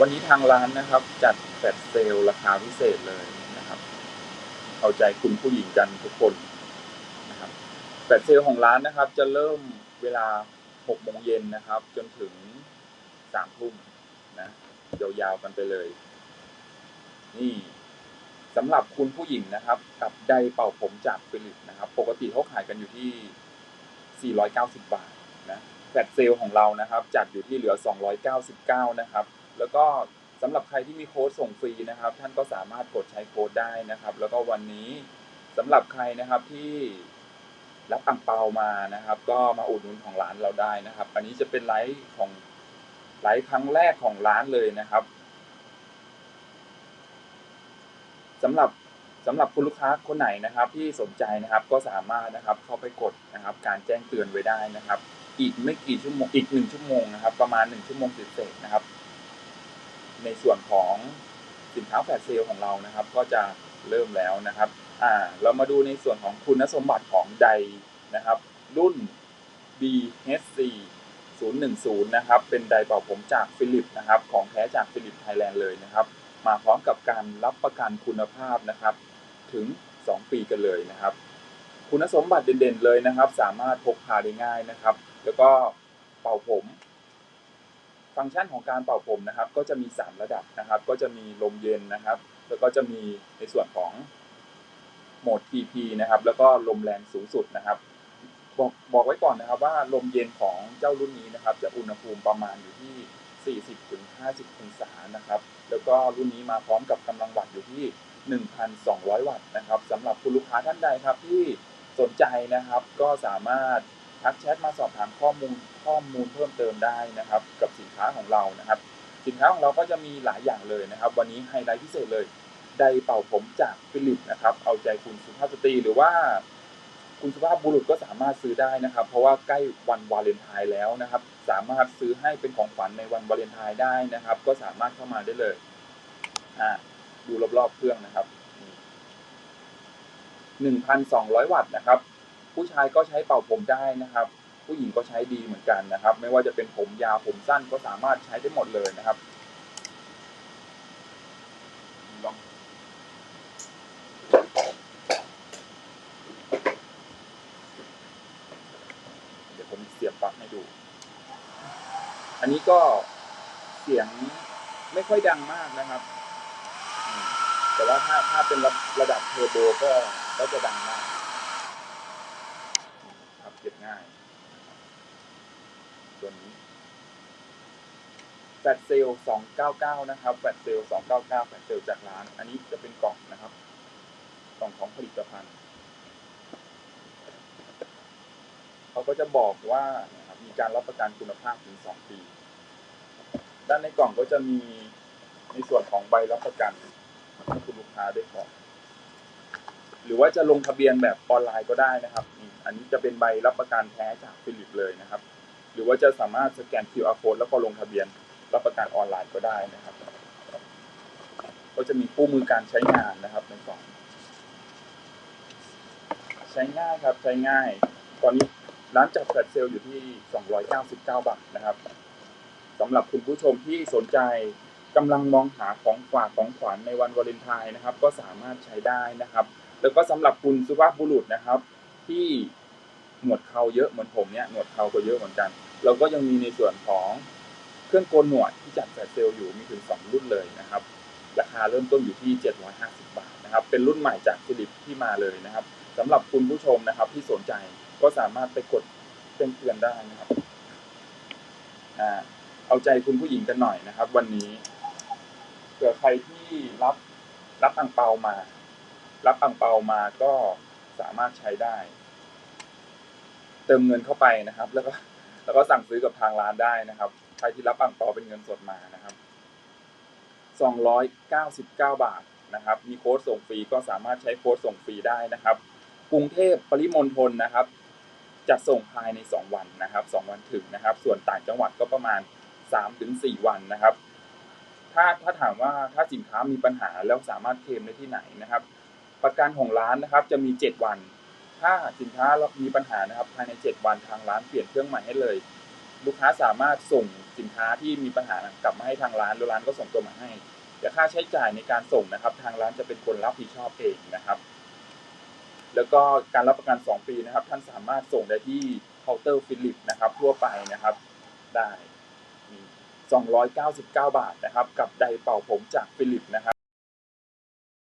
วันนี้ทางร้านนะครับ จัดแฟลชเซลราคาพิเศษเลยนะครับ เอาใจคุณผู้หญิงกันทุกคนนะครับแฟลชเซลของร้านนะครับ จะเริ่มเวลา6โมงเย็นนะครับ จนถึง3ทุ่มนะยาวๆกันไปเลย นี่สำหรับคุณผู้หญิงนะครับ กับไดเป่าผมจากฟิลิปนะครับ ปกติเขาขายกันอยู่ที่ 490 บาทนะแฟลชเซลของเรานะครับ จัดอยู่ที่เหลือ 299 นะครับ แล้วก็สำหรับใครที่มีโค้ดส่งฟรีนะครับ ท่านก็สามารถกดใช้โค้ดได้นะครับ แล้วก็วันนี้สำหรับใครนะครับที่รับอังเปามานะครับ ก็มาอุดหนุนของร้านเราได้นะครับ อันนี้จะเป็นไลฟ์ของไลฟ์ครั้งแรกของร้านเลยนะครับสำหรับสำหรับคุณลูกค้าคนไหนนะครับ ที่สนใจนะครับก็สามารถนะครับเข้าไปกดนะครับ การแจ้งเตือนไว้ได้นะครับ อีกไม่กี่ชั่วโมงอีกหนึ่งชั่วโมงนะครับ ประมาณหนึ่งชั่วโมงเศษๆนะครับ ในส่วนของสินค้าแฟลชเซลล์ของเรานะครับ ก็จะเริ่มแล้วนะครับอ่าเรามาดูในส่วนของคุณสมบัติของไดนะครับ รุ่น BHC 010 นะครับ เป็นไดร์เป่าผมจากฟิลิปนะครับ ของแท้จากฟิลิปไทยแลนด์เลยนะครับ มาพร้อมกับการรับประกันคุณภาพนะครับ ถึง 2 ปีกันเลยนะครับ คุณสมบัติเด่นๆเลยนะครับ สามารถพกพาได้ง่ายนะครับ แล้วก็เป่าผม ฟังก์ชันของการเป่าผมนะครับ ก็จะมี 3 ระดับนะครับ ก็จะมีลมเย็นนะครับ แล้วก็จะมีในส่วนของโหมด TP นะครับ แล้วก็ลมแรงสูงสุดนะครับ บอกบอกไว้ก่อนนะครับ ว่าลมเย็นของเจ้ารุ่นนี้นะครับ จะอุณหภูมิประมาณอยู่ที่ 40-50 องศานะครับ แล้วก็รุ่นนี้มาพร้อมกับกำลังวัตต์อยู่ที่ 1,200 วัตต์นะครับสำหรับคุณลูกค้าท่านใดครับที่สนใจนะครับ ก็สามารถ ทักแชทมาสอบถามข้อมูลข้อมูลเพิ่มเติมได้นะครับ กับสินค้าของเรานะครับ สินค้าของเราก็จะมีหลายอย่างเลยนะครับ วันนี้ไฮไลท์พิเศษเลยไดเป่าผมจากฟิลิปนะครับ เอาใจคุณสุภาพสตรีหรือว่า คุณสุภาพบุรุษก็สามารถซื้อได้นะครับ เพราะว่าใกล้วันวาเลนไทน์แล้วนะครับ สามารถซื้อให้เป็นของขวัญในวันวาเลนไทน์ได้นะครับ ก็สามารถเข้ามาได้เลยอ่าดูรอบๆเครื่องนะครับหนึ่งพันสองร้อยวัตต์นะครับ ผู้ชายก็ใช้เป่าผมได้นะครับ ผู้หญิงก็ใช้ดีเหมือนกันนะครับ ไม่ว่าจะเป็นผมยาวผมสั้นก็สามารถใช้ได้หมดเลยนะครับเดี๋ยวผมเสียบปลั๊กให้ดู อันนี้ก็เสียงไม่ค่อยดังมากนะครับ แต่ว่าถ้าถ้าเป็นระระดับเทอร์โบก็ก็จะดังมาก เก็บง่ายตัวนี้แฟลชเซล299นะครับแฟลชเซล299แฟลชเซลจากร้าน อันนี้จะเป็นกล่องนะครับ กล่องของผลิตภัณฑ์เขาก็จะบอกว่านะครับมีการรับประกันคุณภาพถึง2ปี ด้านในกล่องก็จะมีในส่วนของใบรับประกันให้คุณลูกค้าได้ก่อนหรือว่าจะลงทะเบียนแบบออนไลน์ก็ได้นะครับ อันนี้จะเป็นใบรับประกันแท้จากฟิลิปเลยนะครับ หรือว่าจะสามารถสแกน QR code แล้วก็ลงทะเบียนรับประกันออนไลน์ก็ได้นะครับ ก็จะมีคู่มือการใช้งานนะครับในกล่องใช้ง่ายครับใช้ง่าย ตอนนี้ร้านจัดแฟลชเซลล์อยู่ที่ 299 บาทนะครับสำหรับคุณผู้ชมที่สนใจกำลังมองหาของฝากของขวัญในวันวาเลนไทน์นะครับ ก็สามารถใช้ได้นะครับ แล้วก็สำหรับคุณสุภาพบุรุษนะครับ ที่หนวดเขาเยอะเหมือนผมเนี่ยหนวดเขาก็เยอะเหมือนกันเราก็ยังมีในส่วนของเครื่องโกนหนวดที่จัดแฟลชเซลล์อยู่มีถึง 2 รุ่นเลยนะครับ ราคาเริ่มต้นอยู่ที่ 750 บาทนะครับ เป็นรุ่นใหม่จากฟิลิปที่มาเลยนะครับสำหรับคุณผู้ชมนะครับที่สนใจก็สามารถไปกดเตือนได้นะครับอ่าเอาใจคุณผู้หญิงกันหน่อยนะครับ วันนี้เผื่อใครที่รับรับอังเปามา รับอังเปามาก็สามารถใช้ได้ เติมเงินเข้าไปนะครับ แล้วก็แล้วก็สั่งซื้อกับทางร้านได้นะครับ ใครที่รับอังเปาเป็นเงินสดมานะครับ299 บาทนะครับ มีโค้ดส่งฟรีก็สามารถใช้โค้ดส่งฟรีได้นะครับ กรุงเทพปริมณฑลนะครับจะส่งภายใน 2 วันนะครับ 2 วันถึงนะครับ ส่วนต่างจังหวัดก็ประมาณ 3-4 วันนะครับ ถ้าถ้าถามว่าถ้าสินค้ามีปัญหาแล้วสามารถเคลมได้ที่ไหนนะครับ ประกันของร้านนะครับจะมี 7 วัน ถ้าสินค้าเรามีปัญหานะครับภายใน7วันทางร้านเปลี่ยนเครื่องใหม่ให้เลย ลูกค้าสามารถส่งสินค้าที่มีปัญหากลับมาให้ทางร้านแล้วร้านก็ส่งตัวมาให้แต่ค่าใช้จ่ายในการส่งนะครับ ทางร้านจะเป็นคนรับผิดชอบเองนะครับ แล้วก็การรับประกัน 2 ปีนะครับ ท่านสามารถส่งได้ที่เคาน์เตอร์ฟิลิปนะครับ ทั่วไปนะครับได้299 บาทนะครับ กับไดเป่าผมจากฟิลิปนะครับ